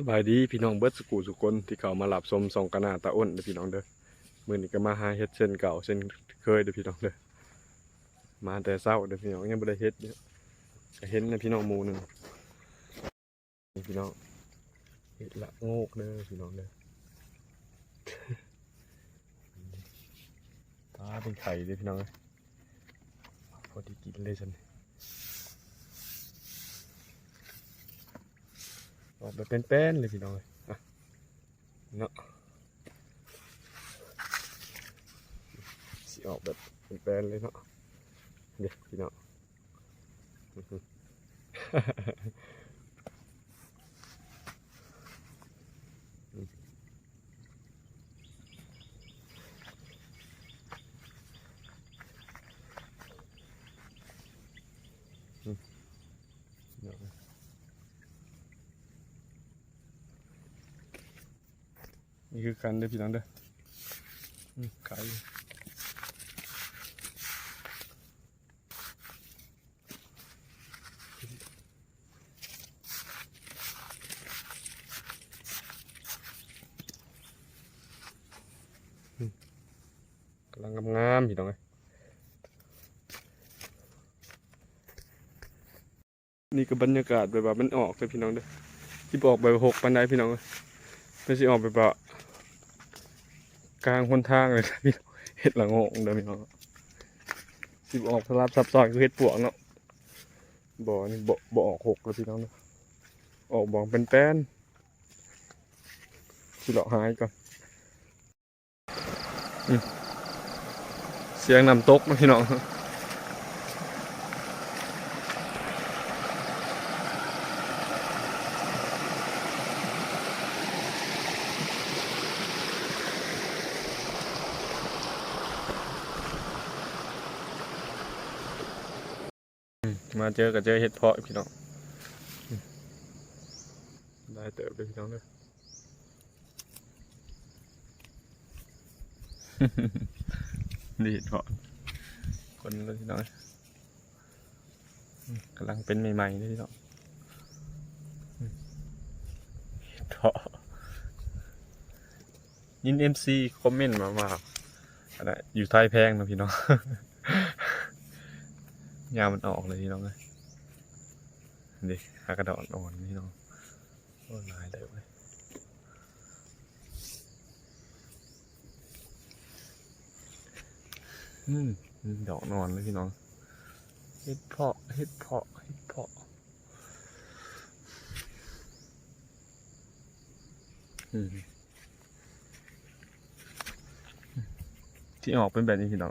สบายดีพี่น้องเบิร์ดสกูสุคนที่เขามาหลับชมสองกระนาตาอ้นเด้อพี่น้องเด้อมื้อนี้ก็มาหาเฮ็ดเส้นเก่าเส้นเคยเด้อพี่น้องเด้อมาแต่เช้าเด้อพี่น้องยังบ่ได้เฮ็ดเด้อก็เห็นนะพี่น้องมูหนึงนี่พี่น้องเฮ็ดละโงกเด้อพี่น้องเด้อตาเป็นไข่เด้อพี่น้องเอ้ยพอดีกินเลยฉัน ออกแบบเป็นๆเลยพี่น้องเอ้ยเนาะสิออกแบบเป็นๆเลยเนาะเดี๋ยวพี่น้องอื้อหืออืมอืมเนาะ นี่คือกันเด้อพี่น้องเด้อขายกำลังงามๆพี่น้องเอ้ยนี่ก็บรรยากาศแบบว่ามันออกเลยพี่น้องเด้อที่บอกแบหกปันไดพี่น้องเอ้ยไม่ใช่ออกแบบว่า กลางคนทางเลยพี่น้องเห็ดละงงเด้อพี่น้องสิบออกสลับซับซ้อนคือเห็ดปวกเนาะบ่อนี่บ่บ่ออกหกแล้วพี่น้องเนาะออกบ่องเป็นแป้นสิเลาะหายก่อนอเสียงน้ำตกนะพี่น้อง มาเจอกับเจอเห็ดเพาะพี่น้องอืมได้เติบเลยพี่น้องเลยนี่เห็ดเพาะคนเลยพี่น้องอืมกำลังเป็นใหม่ๆเลยพี่น้องอืมเห็ดเพาะยินเอ็มซีคอมเมนต์มาว่าอะไรอยู่ไทยแพงนะพี่น้อง ยามันออกเลยพี่น้องเลยดิหากระดอนอ่อนพี่น้องโอ้ลายเลยเว้ยอืมดอกนอนเลยพี่น้องเฮ็ดเพาะเฮ็ดเพาะเฮ็ดเพาะอืมที่ออกเป็นแบบนี้พี่น้อง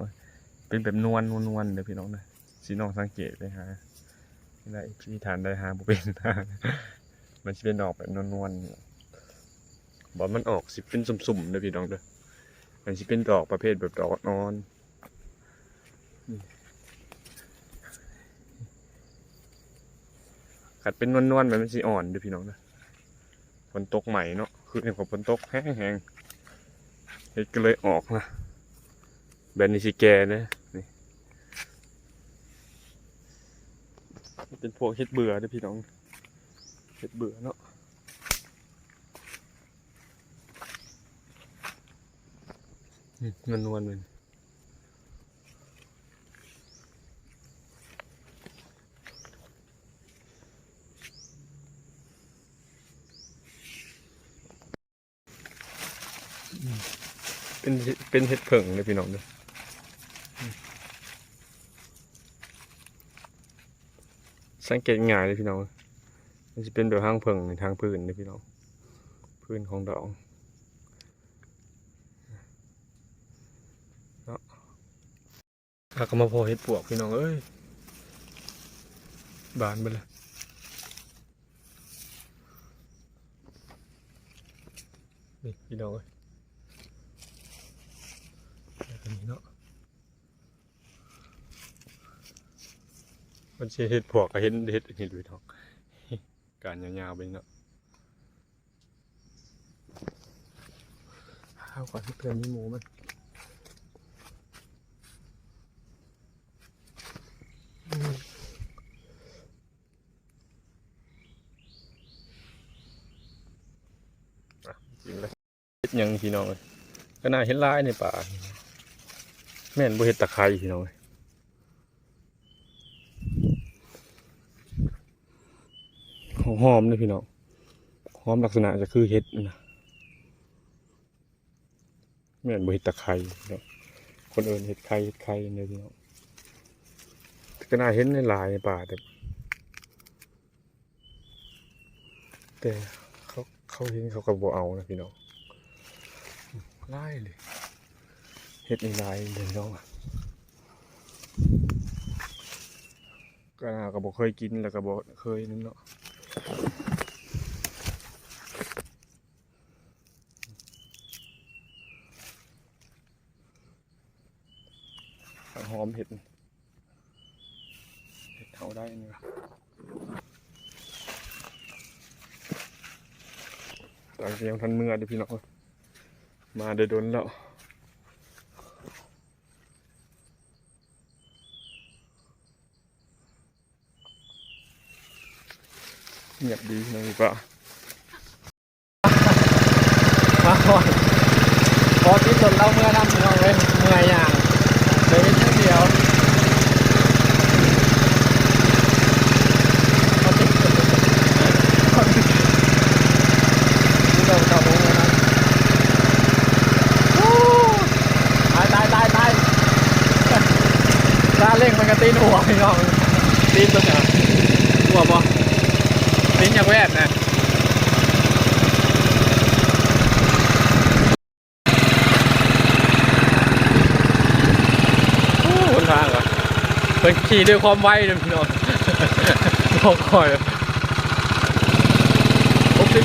เป็นแบบนวลนวลนวลเดี๋ยพี่น้องนะ สีน้องสังเกตไปหาได้พี่ทานได้หาบุเป็นมันจะเป็นดอกแบบนวลๆบอกมันออกสิเป็นสุ่มๆเลยพี่น้องเด้อมันจะเป็นดอกประเภทแบบดอกนอนขัดเป็นนวลๆแบบมันสีอ่อนเด้อพี่น้องเด้อฝนตกใหม่เนาะคือเห็นของฝนตกแห้งๆเฮ็ดก็เลยออกนะแบบนี้สิแกนะ เป็นพวกเฮ็ดเบื่อเด้อพี่น้องเฮ็ดเบื่อเนาะอืมมันนวลเลยอืมเป็นเฮ็ดเป็นเห็ดเผิงเลยพี่น้องเด้อ สังเกตง่ายเลยพี่น้องมันจะเป็นแบบห้างเพิงในทางพื้นเลยพี่น้อง พื้นของดอกเนาะหากมาพอเห็ดปวกพี่น้องเอ้ย บานไปเลยนี่พี่น้องเอ้ยแบบนี้เนาะ มันสิเห็ดพวกก็เห็นเห็ดอันนี้ด้วยทองการยาวๆไปเนาะข้าวก่อนที่เพื่อนมีหมูมันอืมกินแล้วเฮ็ดหยังพี่น้องเอ้ยก็น่าเห็นลายในป่า แม่นบ่เฮ็ดตะไคร้พี่น้องเอ้ย หอมเลยพี่น้องหอมลักษณะจะคือเฮ็ดนะแม่นบ่เฮ็ดตะไคร้คนอื่นเฮ็ดไข่เฮ็ดไข่เนี่ยพี่น้องก็น่าเห็นในหลายในป่าแต่แต่เขาเขาเห็นเขาก็บ่เอานะพี่น้องไล่เลยเฮ็ดในลายเลยน้องอะก็น่าก็บ่เคยกินแล้วก็บ่เคยนั่นเนาะ หอมเห็ดเห็ดเขาได้นี่ะหลังจากยังทันเมื่อเดี๋ยวพี่น้องมาเดี๋ยวโดนแล้ว เงียบดีนะพี่ป้ามาก่อนพอที่สุดเราเมื่อนำพี่น้องเลยเมื่ออย่างเลยเป็นเดียวเราเก่าโมงแล้วนะตายตายตายตายตาเร่งมันก็ตีนหัวพี่น้องตีนตัวเนี่ยหัวปะ ตีนจากแวดนะคนทางเหรอะเป็นขี่ด้วยความไวเลยพี่น้องบอกคอยหกสิบ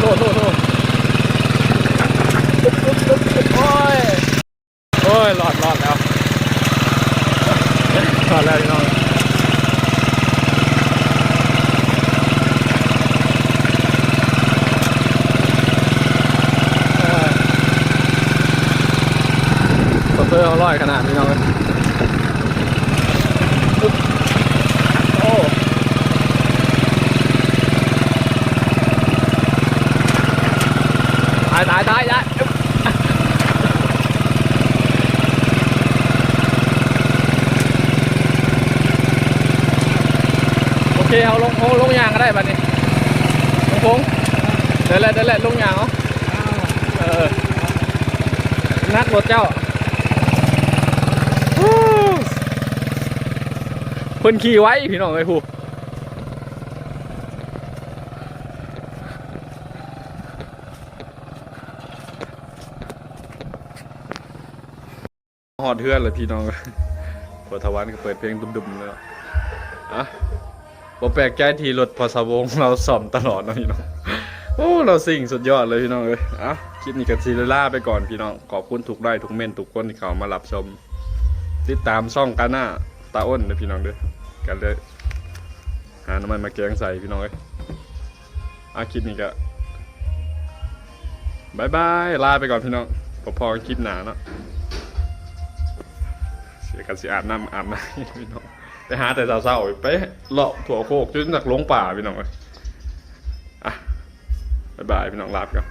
โทษโทษโทษโอ้ย โอ้ย หลอดหลอดแล้ว หลอดแล้วพี่น้องเออสเตอร์เขาลอยขนาดนี้น้องเลยปึ๊บโอ้ ตายตายตายยายโอ เอาลงลงยางก็ได้บัดนี้ลงพงเดี๋ยวแหละเดี๋ยวแหละลงยางเอาเออนักรถเจ้าเพิ่นขี่ไว้พี่น้องไอ้ผู้หอดเทือนเลยพี่น้องพอทวันก็เปิดเพลงดุมๆแล้วอะ บ่แปลกใจที่รถพอสวงเราซ่อมตลอดเนาะพี่น้องโอ้เราสิ่งสุดยอดเลยพี่น้องเอ้ยอะคลิปนี้กับซีเรล่าไปก่อนพี่น้องขอบคุณทุกไลค์ทุกเม่นทุกคนที่เขามารับชม ติดตามช่องกาหน้าตาอ้นนะพี่น้องเด้อกันเลยหาน้ำมันมาแกงใส่พี่น้องเอ้ยอะคลิปนี้ก็บายบายลาไปก่อนพี่น้องพอพอคลิปหนาเนาะเสียกันสิอาบน้ำอาบน้ำพี่น้อง ไปหาแต่สาวๆไปเลาะถั่วโคกจนจากลงป่าพี่น้องเลยอะบ๊ายบายพี่น้องลาบกัน